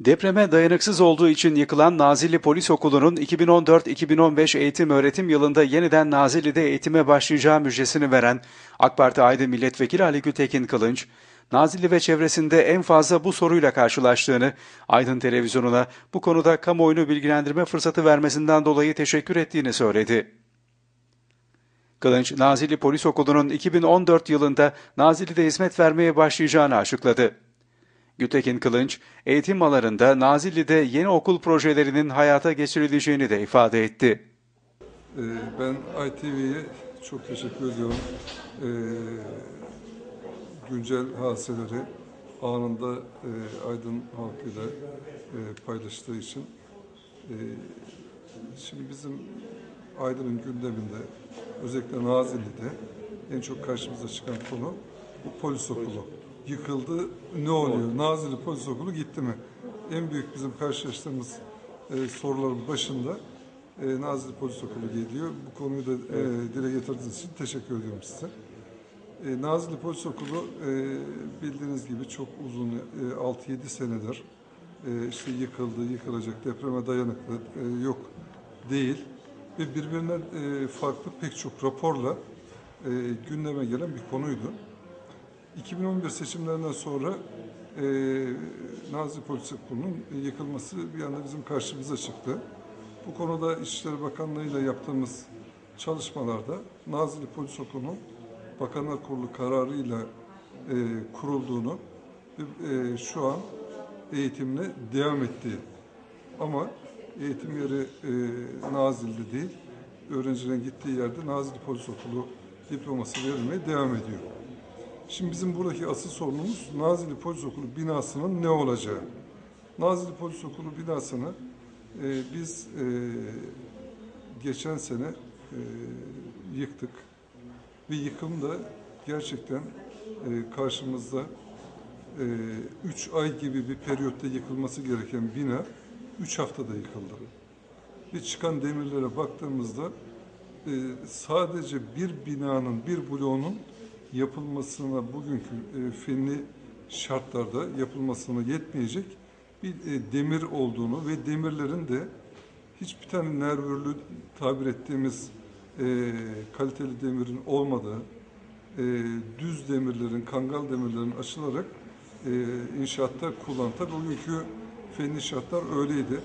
Depreme dayanıksız olduğu için yıkılan Nazilli Polis Okulu'nun 2014-2015 eğitim öğretim yılında yeniden Nazilli'de eğitime başlayacağı müjdesini veren AK Parti Aydın Milletvekili Ali Gültekin Kılınç, Nazilli ve çevresinde en fazla bu soruyla karşılaştığını, Aydın Televizyonu'na bu konuda kamuoyunu bilgilendirme fırsatı vermesinden dolayı teşekkür ettiğini söyledi. Kılınç, Nazilli Polis Okulu'nun 2014 yılında Nazilli'de hizmet vermeye başlayacağını açıkladı. Gültekin Kılınç, eğitim alanında Nazilli'de yeni okul projelerinin hayata geçirileceğini de ifade etti. Ee, Ben ITV'ye çok teşekkür ediyorum. Ee, Güncel hadiseleri anında e, Aydın halkıyla e, paylaştığı için. Ee, Şimdi bizim Aydın'ın gündeminde özellikle Nazilli'de en çok karşımıza çıkan konu bu polis okulu. Yıkıldı ne oluyor? Nazilli Polis Okulu gitti mi? En büyük bizim karşılaştığımız e, soruların başında e, Nazilli Polis Okulu geliyor. Bu konuyu da e, dile getirdiğiniz için teşekkür ediyorum size. E, Nazilli Polis Okulu e, bildiğiniz gibi çok uzun, e, 6-7 senedir e, işte yıkıldı, yıkılacak, depreme dayanıklı e, yok değil. Ve birbirinden e, farklı pek çok raporla e, gündeme gelen bir konuydu. 2011 seçimlerinden sonra e, Nazilli Polis Okulu'nun yıkılması bir anda bizim karşımıza çıktı. Bu konuda İçişleri Bakanlığı ile yaptığımız çalışmalarda Nazilli Polis Okulu'nun Bakanlar Kurulu kararıyla e, kurulduğunu e, şu an eğitimine devam ettiği ama eğitim yeri e, Nazilli'de değil, öğrencilerin gittiği yerde Nazilli Polis Okulu diploması verilmeye devam ediyor. Şimdi bizim buradaki asıl sorunumuz Nazilli Polis Okulu binasının ne olacağı. Nazilli Polis Okulu binasını e, biz e, geçen sene e, yıktık ve yıkımda gerçekten e, karşımızda 3 ay gibi bir periyotta yıkılması gereken bina 3 haftada yıkıldı. Ve çıkan demirlere baktığımızda e, sadece bir binanın, bir bloğunun yapılmasına bugünkü e, fenli şartlarda yapılmasına yetmeyecek bir e, demir olduğunu ve demirlerin de hiçbir tane nervürlü tabir ettiğimiz e, kaliteli demirin olmadığı, düz demirlerin, kangal demirlerin açılarak inşaatta kullan. Tabii bugünkü fenli şartlar öyleydi.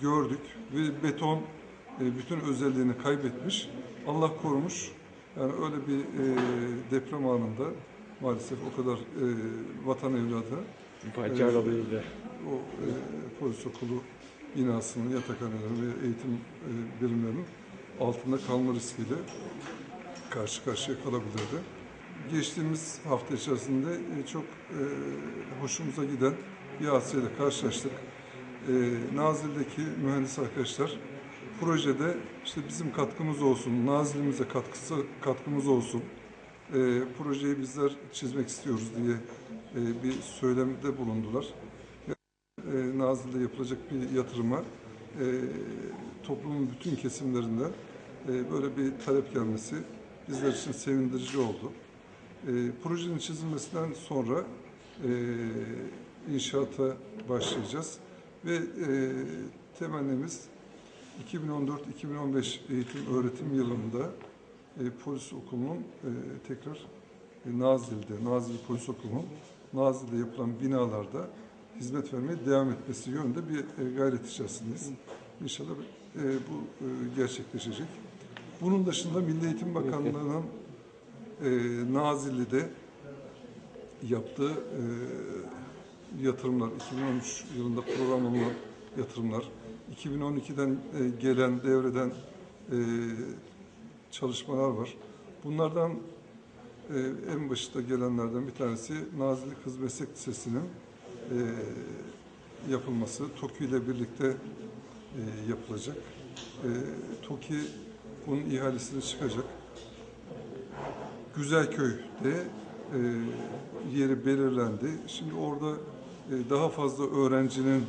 Gördük ve beton bütün özelliğini kaybetmiş. Allah korumuş. Yani öyle bir e, deprem anında maalesef o kadar e, vatan evladı Paçavralıydı. o e, polis okulu binasının, yatakhanelerin ve eğitim e, birimlerinin altında kalma riskiyle karşı karşıya kalabilirdi. Geçtiğimiz hafta içerisinde e, çok e, hoşumuza giden bir hadiseyle karşılaştık. E, Nazilli'deki mühendis arkadaşlar projede işte bizim katkımız olsun, Nazilli'mize katkısı katkımız olsun, e, projeyi bizler çizmek istiyoruz diye e, bir söylemde bulundular. E, Nazilli'de yapılacak bir yatırıma e, toplumun bütün kesimlerinden e, böyle bir talep gelmesi bizler için sevindirici oldu. E, projenin çizilmesinden sonra e, inşaata başlayacağız ve e, temennimiz 2014-2015 eğitim öğretim yılında e, polis okulunun e, tekrar e, Nazilli'de, Nazilli Polis Okulu'nun Nazilli'de yapılan binalarda hizmet vermeye devam etmesi yönünde bir e, gayret içerisindeyiz. İnşallah e, bu e, gerçekleşecek. Bunun dışında Milli Eğitim Bakanlığı'nın e, Nazilli'de yaptığı e, yatırımlar, 2013 yılında programlanan yatırımlar, 2012'den e, gelen devreden e, çalışmalar var. Bunlardan e, en başta gelenlerden bir tanesi Nazilli Kız Meslek Lisesi'nin yapılması. TOKİ ile birlikte yapılacak. TOKİ bunun ihalesine çıkacak. Güzelköy'de yeri belirlendi. Şimdi orada daha fazla öğrencinin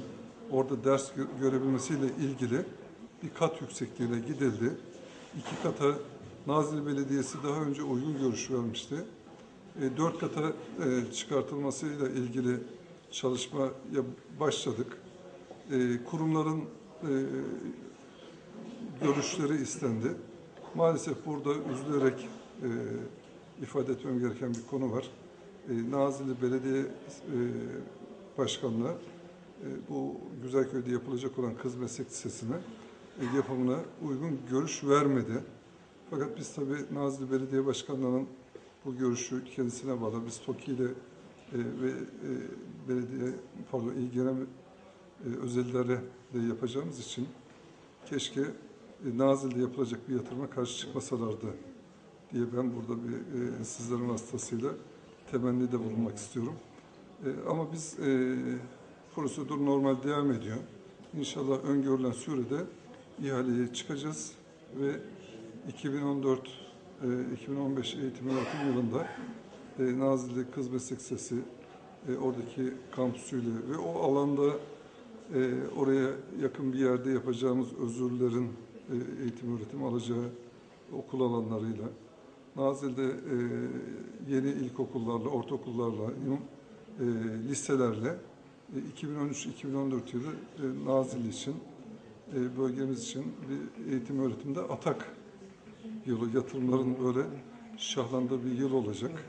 orada ders gö- görebilmesiyle ilgili bir kat yüksekliğine gidildi. İki kata Nazilli Belediyesi daha önce uygun görüş vermişti. E, dört kata e, çıkartılmasıyla ilgili çalışmaya başladık. E, kurumların e, görüşleri istendi. Maalesef burada üzülerek e, ifade etmem gereken bir konu var. E, Nazilli Belediye e, Başkanlığı bu Güzelköy'de yapılacak olan kız meslek lisesine e, yapımına uygun görüş vermedi. Fakat biz tabii Nazilli Belediye Başkanlığı'nın bu görüşü kendisine bağlı. Biz TOKİ ile e, ve e, belediye pardon ilgilenen e, özelliklerle de yapacağımız için keşke e, Nazilli'de yapılacak bir yatırıma karşı çıkmasalardı diye ben burada bir e, sizlerin vasıtasıyla temennide bulunmak istiyorum. E, ama biz e, prosedür normal devam ediyor. İnşallah öngörülen sürede ihaleye çıkacağız ve 2014 e, 2015 eğitim öğretim yılında e, Nazilli Kız Meslek Lisesi e, oradaki kampüsüyle ve o alanda e, oraya yakın bir yerde yapacağımız özürlerin eğitim öğretim alacağı okul alanlarıyla Nazilli'de e, yeni ilkokullarla, ortaokullarla, liselerle 2013-2014 yılı e, Nazilli için, e, bölgemiz için bir eğitim öğretimde atak yılı, yatırımların böyle şahlandığı bir yıl olacak.